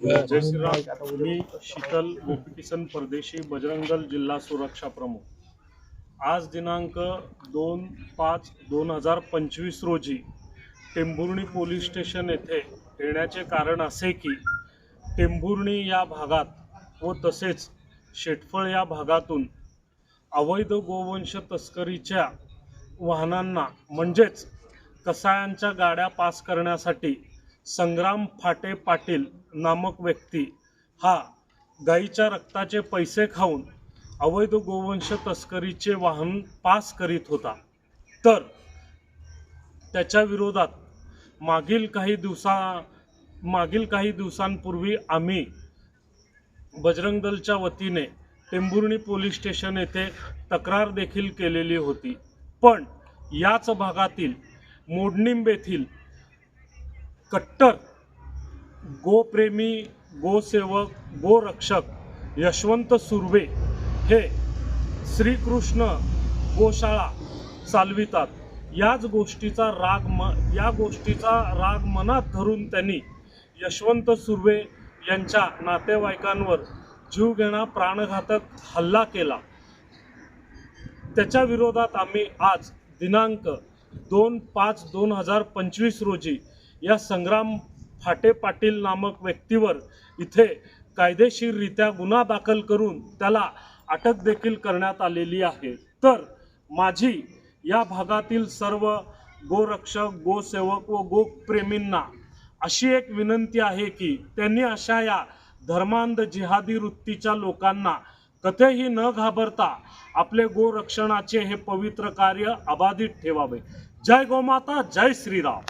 जय श्रीराम मी शीतल गोपीकिसन परदेशी बजरंग दल जिल्हा सुरक्षा प्रमुख. आज दिनांक दोन पाच दोन हजार पंचवीस रोजी टेंभुर्णी पोलीस स्टेशन येथे येण्याचे कारण असे की टेंभुर्णी या भागात व तसेच शेटफळ या भागातून अवैध गोवंश तस्करीच्या वाहनांना म्हणजेच कसायांच्या गाड्या पास करण्यासाठी संग्राम फाटे पाटील नामक व्यक्ती. हा गाईच्या रक्ताचे पैसे खाऊन अवैध गोवंश तस्करीचे वाहन पास करीत होता. तर त्याच्या विरोधात मागील काही दिवसा मागील काही दिवसांपूर्वी आम्ही बजरंग दलच्या वतीने टेंभुर्णी पोलीस स्टेशन येथे तक्रार देखील केलेली होती. पण याच भागातील मोडनिंबेथील कट्टर गोप्रेमी गोसेवक गोरक्षक यशवंत सुर्वे हे श्रीकृष्ण गोशाळा चालवितात. याच गोष्टीचा राग म या गोष्टीचा राग मनात धरून त्यांनी यशवंत सुर्वे यांच्या नातेवाईकांवर जीवघेणा प्राणघातक हल्ला केला. त्याच्या विरोधात आम्ही आज दिनांक दोन पाच दोन हजार पंचवीस रोजी या संग्राम फाटे पाटील नामक व्यक्तीवर इथे कायदेशीररित्या गुन्हा दाखल करून त्याला अटक देखील करण्यात आलेली आहे. तर माझी या भागातील सर्व गोरक्षक गोसेवक व गोप्रेमींना अशी एक विनंती आहे की त्यांनी अशा या धर्मांध जिहादी वृत्तीच्या लोकांना कथेही न घाबरता आपले गोरक्षणाचे हे पवित्र कार्य अबाधित ठेवावे. जय गोमाता जय श्रीराम.